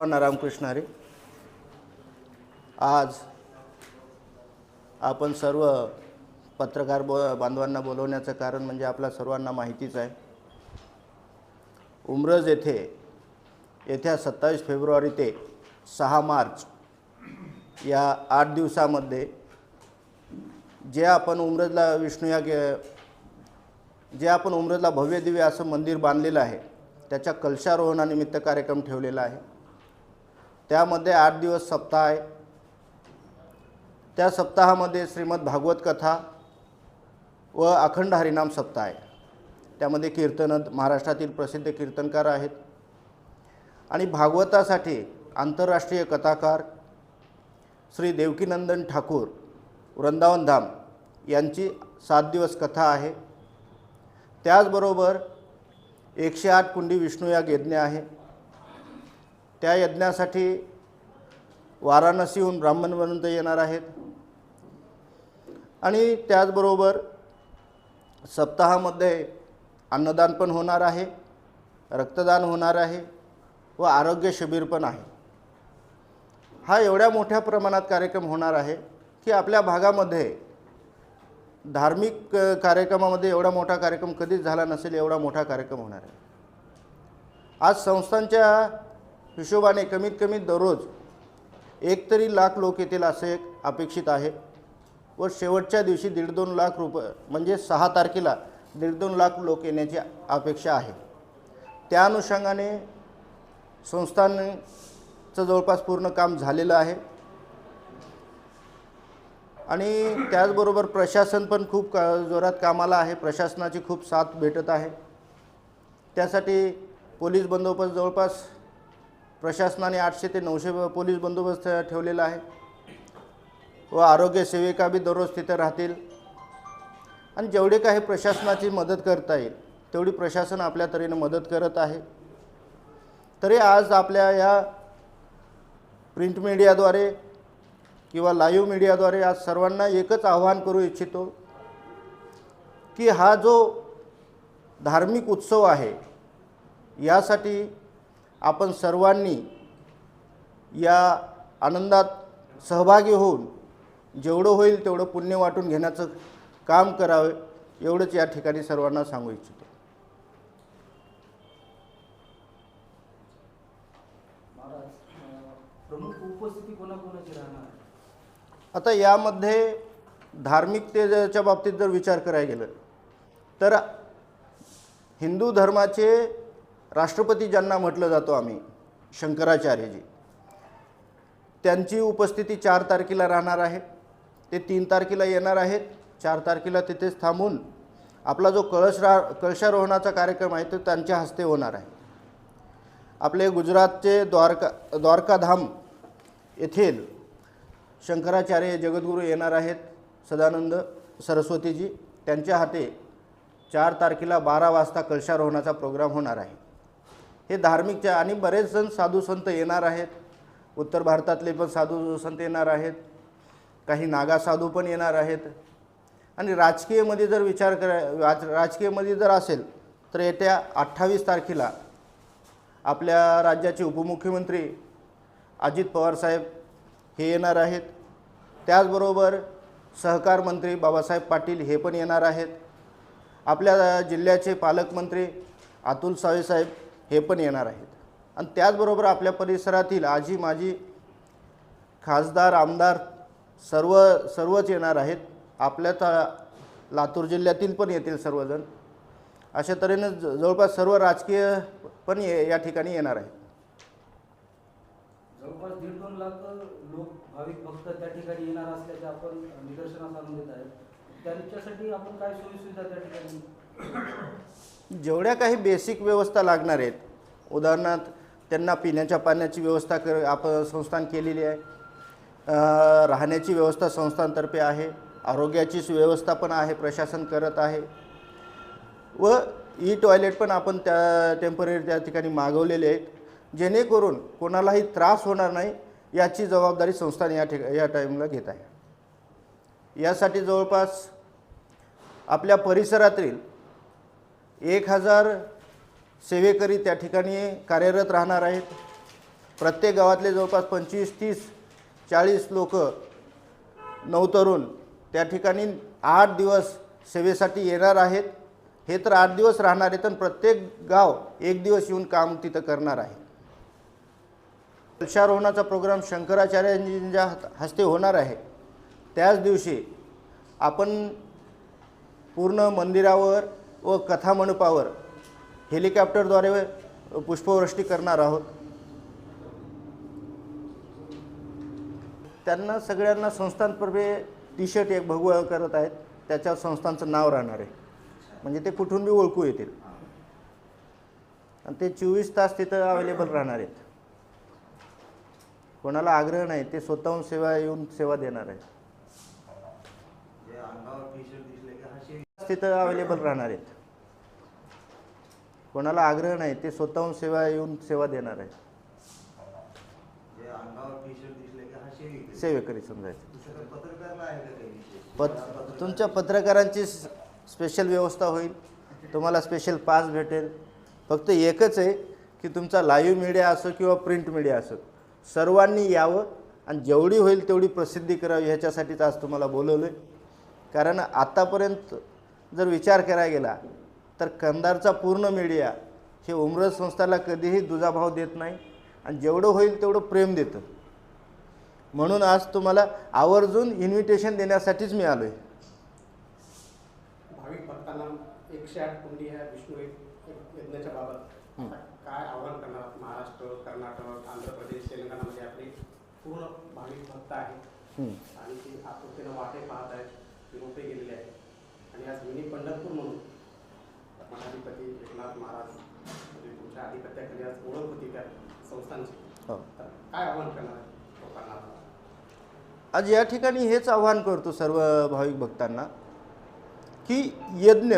रामकृष्ण हरी. आज आपण सर्व पत्रकार ब बांधवांना बोलवण्याचं कारण म्हणजे आपल्या सर्वांना माहितीच आहे. उमरज येथे येत्या सत्तावीस फेब्रुवारी ते सहा मार्च या आठ दिवसामध्ये जे आपण उमरजला विष्णू या गे जे आपण उमरजला भव्य दिव्य असं मंदिर बांधलेलं आहे त्याच्या कलशारोहणानिमित्त कार्यक्रम ठेवलेला आहे. त्यामध्ये आठ दिवस सप्ताह आहे. त्या सप्ताहामध्ये श्रीमद भागवत कथा व अखंड हरिनाम सप्ताह आहे. त्यामध्ये कीर्तन महाराष्ट्रातील प्रसिद्ध कीर्तनकार आहेत. आणि भागवतासाठी आंतरराष्ट्रीय कथाकार श्री देवकीनंदन ठाकूर वृंदावन धाम यांची सात दिवस कथा आहे. त्याचबरोबर एकशे आठ कुंडी विष्णू या यज्ञ आहे. त्या यज्ञासाठी वाराणसीहून ब्राह्मणपर्यंत येणार आहेत. आणि त्याचबरोबर सप्ताहामध्ये अन्नदान पण होणार आहे रक्तदान होणार आहे व आरोग्य शिबिर पण आहे. हा एवढ्या मोठ्या प्रमाणात कार्यक्रम होणार आहे की आपल्या भागामध्ये धार्मिक कार्यक्रमामध्ये एवढा मोठा कार्यक्रम कधीच झाला नसेल एवढा मोठा कार्यक्रम होणार आहे. आज संस्थांच्या हिशोबाने कमीत कमी दररोज एक तरी लाख लोक येतील असे एक अपेक्षित आहे व शेवटच्या दिवशी दीड दोन लाख रुपये म्हणजे सहा तारखेला दीड दोन लाख लोक येण्याची अपेक्षा आहे. त्या अनुषंगाने संस्थांचं जवळपास पूर्ण काम झालेलं आहे. आणि त्याचबरोबर प्रशासन पण खूप का जोरात कामाला आहे. प्रशासनाची खूप साथ भेटत आहे. त्यासाठी पोलीस बंदोबस्त जवळपास प्रशासनाने आठशे ते नऊशे पोलीस बंदोबस्त ठेवलेला आहे. व आरोग्य सेविका बी दररोज तिथे राहतील. आणि जेवढे काही प्रशासनाची मदत करता येईल तेवढी प्रशासन आपल्या तऱ्हेनं मदत करत आहे. तरी आज आपल्या या प्रिंट मीडियाद्वारे किंवा लाईव्ह मीडियाद्वारे आज सर्वांना एकच आव्हान करू इच्छितो की हा जो धार्मिक उत्सव आहे यासाठी आपण सर्वांनी या आनंदात सहभागी होऊन जेवढं होईल तेवढं पुण्य वाटून घेण्याचं काम करावे एवढंच या ठिकाणी सर्वांना सांगू इच्छितो? आता यामध्ये धार्मिकतेच्या बाबतीत जर विचार करायला गेलं तर हिंदू धर्माचे राष्ट्रपती ज्यांना म्हटलं जातो आम्ही शंकराचार्यजी त्यांची उपस्थिती चार तारखेला राहणार आहे. ते तीन तारखेला येणार आहेत. चार तारखेला तिथेच थांबून आपला जो कळश रा कळशारोहणाचा कार्यक्रम आहे तो त्यांच्या हस्ते होणार आहे. आपले गुजरातचे द्वारका द्वारकाधाम येथील शंकराचार्य जगद्गुरू येणार आहेत सदानंद सरस्वतीजी. त्यांच्या हाते चार तारखेला बारा वाजता कळशारोहणाचा प्रोग्राम होणार आहे. हे धार्मिकच्या आणि बरेच जण साधू संत येणार आहेत. उत्तर भारतातले पण साधू संत येणार आहेत. काही नागा साधू पण येणार आहेत. आणि राजकीयमध्ये जर विचार करा राज राजकीयमध्ये जर असेल तर येत्या अठ्ठावीस तारखेला आपल्या राज्याचे उपमुख्यमंत्री अजित पवारसाहेब हे येणार आहेत. त्याचबरोबर सहकार मंत्री बाबासाहेब पाटील हे पण येणार आहेत. आपल्या जिल्ह्याचे पालकमंत्री अतुल सावेसाहेब हे पण येणार आहेत. आणि त्याचबरोबर आपल्या परिसरातील आजी माजी खासदार आमदार सर्व सर्वच येणार आहेत. आपल्या ता लातूर जिल्ह्यातील पण येतील सर्वजण. अशा तऱ्हेनं जवळपास सर्व राजकीय पण ये या ठिकाणी येणार आहेत. जवळपास दीड दोन लाख लोक भाविक भक्त त्या ठिकाणी येणार असल्याचे आपण निदर्शनास आणून देत आहेत. त्यांच्यासाठी आपण काय सोयी सुविधा त्या ठिकाणी? जेवढ्या काही बेसिक व्यवस्था लागणार आहेत उदाहरणार्थ त्यांना पिण्याच्या पाण्याची व्यवस्था कर आप संस्थान केलेली आहे. राहण्याची व्यवस्था संस्थांतर्फे आहे आरोग्याची व्यवस्था पण आहे प्रशासन करत आहे. व ई टॉयलेट पण आपण त्या टेंपररी त्या ठिकाणी मागवलेले आहेत. जेणेकरून कोणालाही त्रास होणार नाही याची जबाबदारी संस्थान या ठिका या टाईमला घेत आहे. यासाठी जवळपास आपल्या परिसरातील एक हजार सेवेकरी त्या ठिकाणी कार्यरत राहणार आहेत. प्रत्येक गावातले जवळपास पंचवीस तीस चाळीस लोक नवतरुण त्या ठिकाणी आठ दिवस सेवेसाठी येणार आहेत. हे तर आठ दिवस राहणार आहेत आणि प्रत्येक गाव एक दिवस येऊन काम तिथं करणार आहे. वृक्षारोहणाचा प्रोग्राम शंकराचार्यांच्या हस्ते होणार आहे. त्याच दिवशी आपण पूर्ण मंदिरावर व कथा कथामंडपावर हेलिकॉप्टरद्वारे पुष्पवृष्टी करणार आहोत. त्यांना सगळ्यांना संस्थांतर्फे टी शर्ट एक भगवळ करत आहेत. त्याच्यावर संस्थांचं नाव राहणार आहे. म्हणजे ते कुठून बी ओळखू येतील. आणि ते चोवीस तास तिथं अवेलेबल राहणार आहेत. कोणाला आग्रह नाही ते स्वतःहून सेवा येऊन सेवा देणार आहेत. तिथं अवेलेबल राहणार आहेत. कोणाला आग्रह नाही ते स्वतःहून सेवा येऊन सेवा देणार हा शेळी सेवेकरी समजायचं आहे पत तुमच्या पत्रकारांची स्पेशल व्यवस्था होईल. तुम्हाला स्पेशल पास भेटेल. फक्त एकच आहे की तुमचा लाईव्ह मीडिया असो किंवा प्रिंट मीडिया असो सर्वांनी यावं आणि जेवढी होईल तेवढी प्रसिद्धी करावी ह्याच्यासाठीच आज तुम्हाला बोलवलं आहे कारण आत्तापर्यंत जर विचार करायला गेला तर कंधारचा पूर्ण मीडिया हे उमरज संस्थाला कधीही दुजाभाव देत नाही आणि जेवढं होईल तेवढं प्रेम देतं म्हणून आज तुम्हाला आवर्जून इन्व्हिटेशन देण्यासाठीच मी आलो आहे भाविक भक्तांना एकशे आठ कुंडी ह्या विष्णू एक एक यज्ञाच्या बाबत. आता काय आव्हान करणार आहात? महाराष्ट्र कर्नाटक आंध्र प्रदेश तेलंगणामध्ये आपले पूर्ण भाविक भक्त आहेत. आणि ते वाटे पाहत आहेत ते रोपे गेलेले आहेत आणि आज मिनी पंढरपूर म्हणून मठाधिपती एकनाथ महाराज म्हणजे तुमच्या अधिपत्याखाली आज ओळख होती त्या संस्थांची हो. तर काय आव्हान करणार लोकांना? आज या ठिकाणी हेच आव्हान करतो सर्व भाविक भक्तांना की यज्ञ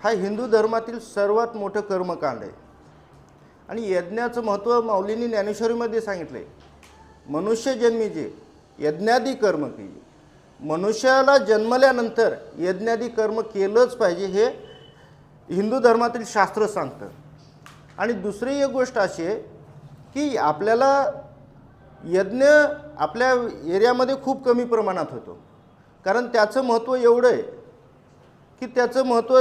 हा हिंदू धर्मातील सर्वात मोठं कर्मकांड आहे आणि यज्ञाचं महत्त्व माऊलींनी ज्ञानेश्वरीमध्ये सांगितलं आहे मनुष्य जन्मी जे यज्ञादी कर्म केली मनुष्याला जन्मल्यानंतर यज्ञादी कर्म केलंच पाहिजे हे हिंदू धर्मातील शास्त्र सांगतं. आणि दुसरी एक गोष्ट अशी आहे की आपल्याला यज्ञ आपल्या एरियामध्ये खूप कमी प्रमाणात होतो. कारण त्याचं महत्त्व एवढं आहे की त्याचं महत्त्व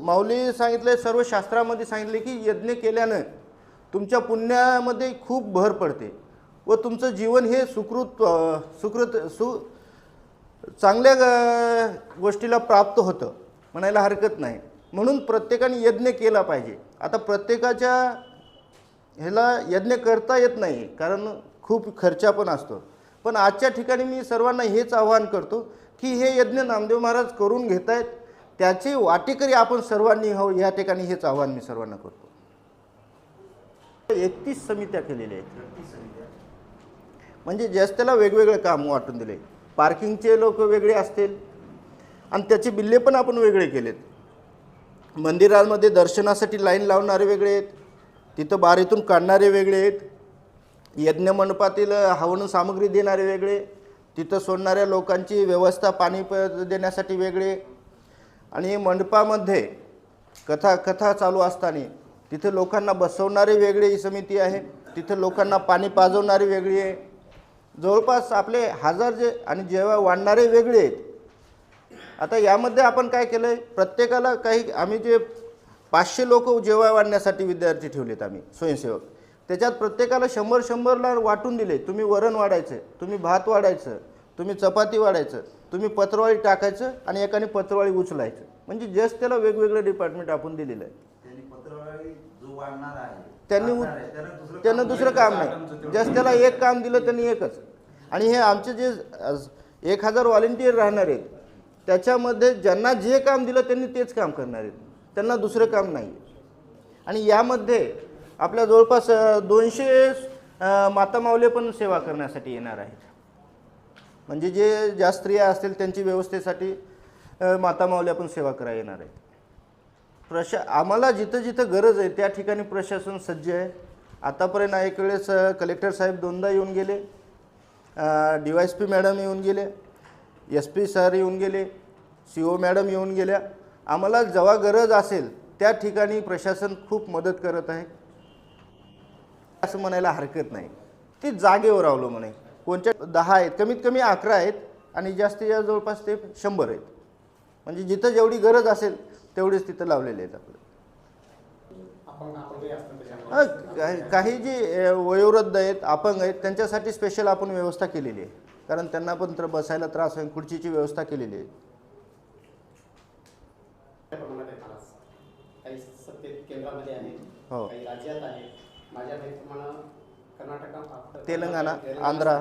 माऊली सांगितलं सर्व शास्त्रामध्ये सांगितले की यज्ञ केल्यानं तुमच्या पुण्यामध्ये खूप भर पडते व तुमचं जीवन हे सुकृत सुकृत सु चांगल्या ग- गोष्टीला प्राप्त होतं म्हणायला हरकत नाही. म्हणून प्रत्येकाने यज्ञ केला पाहिजे. आता प्रत्येकाच्या ह्याला यज्ञ करता येत नाही कारण खूप खर्चा पण असतो. पण आजच्या ठिकाणी मी सर्वांना हेच आवाहन करतो की हे यज्ञ नामदेव महाराज करून घेत आहेत त्याची वाटेकरी आपण सर्वांनी हो या ठिकाणी हेच आव्हान मी सर्वांना करतो. एकतीस समित्या केलेल्या आहेत. म्हणजे जस्ट त्याला वेगवेगळे काम वाटून दिले. पार्किंगचे लोक वेगळे असतील आणि त्याचे बिल्ले पण आपण वेगळे केलेत. मंदिरांमध्ये दर्शनासाठी लाईन लावणारे वेगळे आहेत. तिथं बारीतून काढणारे वेगळे आहेत. यज्ञ मंडपातील हवन सामग्री देणारे वेगळे तिथं सोडणाऱ्या लोकांची व्यवस्था पाणी प देण्यासाठी वेगळे आणि मंडपामध्ये कथा कथा चालू असताना तिथे लोकांना बसवणारी वेगळी ही समिती आहे. तिथे लोकांना पाणी पाजवणारी वेगळी आहे जवळपास आपले हजार जे आणि जेव्हा वाढणारे वेगळे आहेत आता यामध्ये आपण काय केलं आहे प्रत्येकाला काही आम्ही जे पाचशे लोक जेव्हा वाढण्यासाठी विद्यार्थी ठेवलेत आम्ही स्वयंसेवक. त्याच्यात प्रत्येकाला शंभर शंभरला वाटून दिले तुम्ही वरण वाढायचं तुम्ही भात वाढायचं तुम्ही चपाती वाढायचं तुम्ही पत्रवाळी टाकायचं आणि एकाने पत्रवाळी उचलायचं. म्हणजे जस्ट त्याला वेगवेगळं डिपार्टमेंट आपण दिलेलं आहे. त्यांनी त्यांनी दुसरं काम नाही. जस्ट त्याला एक काम दिलं त्यांनी एकच. आणि हे आमचे जे एक हजार व्हॉलेंटियर राहणार आहेत त्याच्यामध्ये ज्यांना जे काम दिलं त्यांनी तेच काम करणार आहेत. त्यांना दुसरं काम नाही आणि यामध्ये आपल्या जवळपास दोनशे मातामावले पण सेवा करण्यासाठी येणार आहेत. म्हणजे जे ज्या स्त्रिया असतील त्यांची व्यवस्थेसाठी मातामावल्या पण सेवा करायला येणार आहेत. प्रशा आम्हाला जिथं जिथं गरज आहे त्या ठिकाणी प्रशासन सज्ज आहे. आतापर्यंत एक वेळेस कलेक्टर साहेब दोनदा येऊन गेले. D Y S P madam येऊन गेले. एस पी सर येऊन गेले सी ओ मॅडम येऊन गेल्या. आम्हाला जेव्हा गरज असेल त्या ठिकाणी प्रशासन खूप मदत करत आहे. असं म्हणायला हरकत नाही. ती जागेवर अवलंबून आहे. कोणत्या दहा आहेत कमीत कमी अकरा आहेत आणि जास्तीत जास्त जवळपास ते शंभर आहेत. म्हणजे जिथं जेवढी गरज असेल तेवढेच तिथं लावलेले आहेत आपलं. काही जी वयोवृद्ध आहेत अपंग आहेत त्यांच्यासाठी स्पेशल आपण व्यवस्था केलेली आहे. कारण त्यांना पण तर बसायला त्रास होईल खुर्चीची व्यवस्था केलेली आहे काही सत्तेत केंद्रामध्ये आहे हो. काही राज्यात आहे माझ्या माहितीप्रमाणे कर्नाटका तेलंगणा, आंध्रा.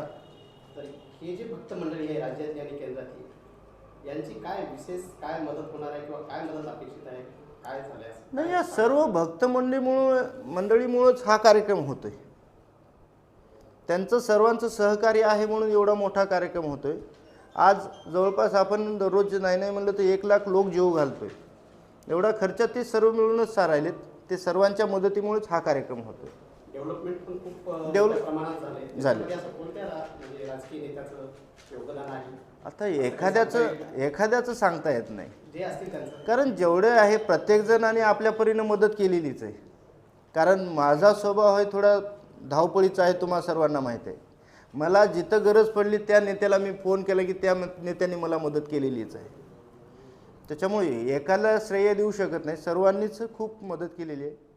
तर हे जे भक्त मंडळी आहे राज्यातली आणि केंद्रातली यांची काय विशेष काय मदत होणार आहे किंवा काय मदत अपेक्षित आहे काय असं? नाही या सर्व भक्त मंडळीमुळं मंडळीमुळंच हा कार्यक्रम होतोय त्यांचं सर्वांचं सहकार्य आहे म्हणून एवढा मोठा कार्यक्रम होतोय. आज जवळपास आपण दररोज नाही नाही म्हणलं तर एक लाख लोक जीव घालतोय. एवढा खर्च ते सर्व मिळूनच सारायलेत. ते सर्वांच्या मदतीमुळेच हा कार्यक्रम डेव्हलपमेंट पण खूप डेव्हलप- झाले. रा- म्हणजे आहे? आता एखाद्याचं एखाद्याचं सांगता येत नाही. कारण जेवढे आहे प्रत्येकजणाने आपल्या परीनं मदत केलेलीच आहे. कारण माझा स्वभाव आहे थोडा धावपळीचा आहे तुम्हा सर्वांना माहीत आहे. मला जिथं गरज पडली त्या नेत्याला मी फोन केला की त्या नेत्याने मला मदत केलेलीच आहे. त्याच्यामुळे एकाला श्रेय देऊ शकत नाही सर्वांनीच खूप मदत केलेली आहे.